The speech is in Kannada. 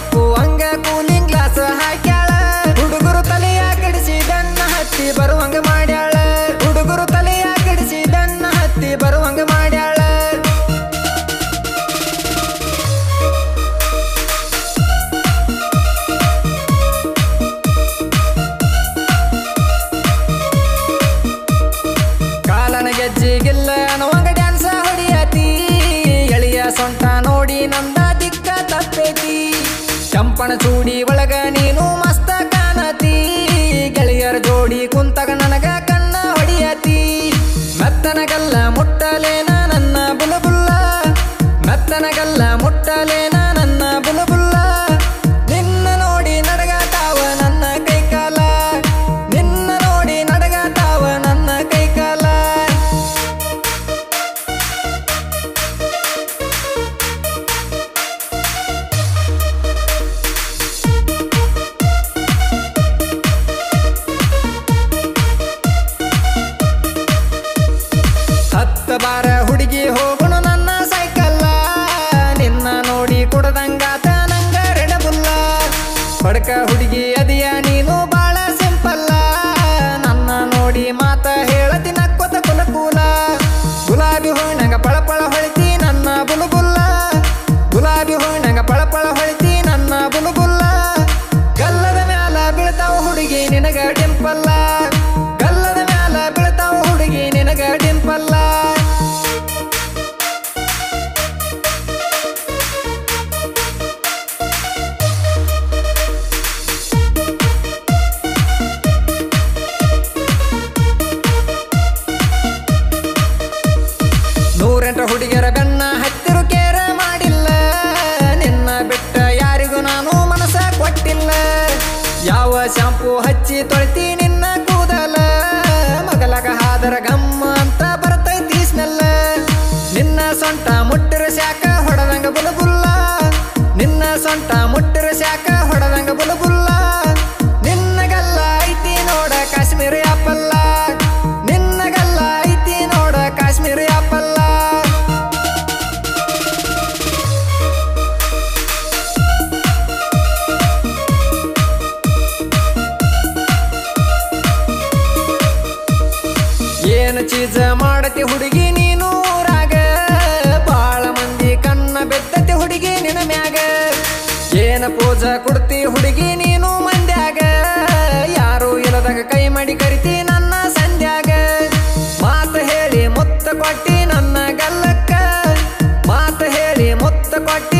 ಕಪ್ಪು ಹಂಗ ಕೂಲಿಂಗ್ ಗ್ಲಾಸ್ ಹಾಕ್ಯಾಳ. ಹುಡುಗರು ತಲೆಯ ಕೆಡಿಸಿದನ್ನ ಹತ್ತಿ ಬರುವ ಚಂಪಣ ಚೂಡಿ ಒಳಗ ನೀನು ಮಸ್ತ ಕಾಣತಿ. ಗೆಳೆಯರ ಜೋಡಿ ಕುಂತಗ ನನಗ ಕಣ್ಣ ಹೊಡಿಯತಿ. ಮೆತ್ತನಗಲ್ಲ ಮುಟ್ಟಲೇನ ನನ್ನ ಬುಲಬುಲ್ಲ. ಮೆತ್ತನಗಲ್ಲ ನಿನಗ ಡಿಂಪಲ್ಲ ಶಾಂಪೂ ಹಚ್ಚಿ ತೊಳ್ತಿ ನಿನ್ನ ಕೂದಲ. ಮಗಲಗ ಹಾದರ ಗಮ್ಮ ಅಂತ ಬರ್ತೈತಿ ಸ್ಮೆಲ್ಲ. ನಿನ್ನ ಸೊಂಟ ಮುಟ್ಟಿರ ಶಾಖ ಹೊಡದಂಗ ಬುಲಬುಲ್ಲ. ನಿನ್ನ ಸೊಂಟ ಮುಟ್ಟಿರ ಶಾಖ ಹೊಡದಂಗ ಬುಲಬುಲ್ಲ. ಏನು ಚೀಜ ಮಾಡತಿ ಹುಡುಗಿ ನೀನು ಊರಾಗ? ಬಾಳ ಮಂದಿ ಕಣ್ಣ ಬೆತ್ತತಿ ಹುಡುಗಿ ನಿನ ಮ್ಯಾಗ. ಏನ ಪೂಜ ಕೊಡ್ತಿ ಹುಡುಗಿ ನೀನು ಮಂದ್ಯಾಗ? ಯಾರು ಇಲ್ಲದಾಗ ಕೈ ಮಾಡಿ ಕರಿತಿ ನನ್ನ ಸಂಧ್ಯಾಗ ಮಾತು ಹೇಳಿ ಮುತ್ತ ಕೊಟ್ಟಿ ನನ್ನ ಗಲ್ಲಕ್ಕ. ಮಾತು ಹೇಳಿ ಮುತ್ತ ಕೊಟ್ಟಿ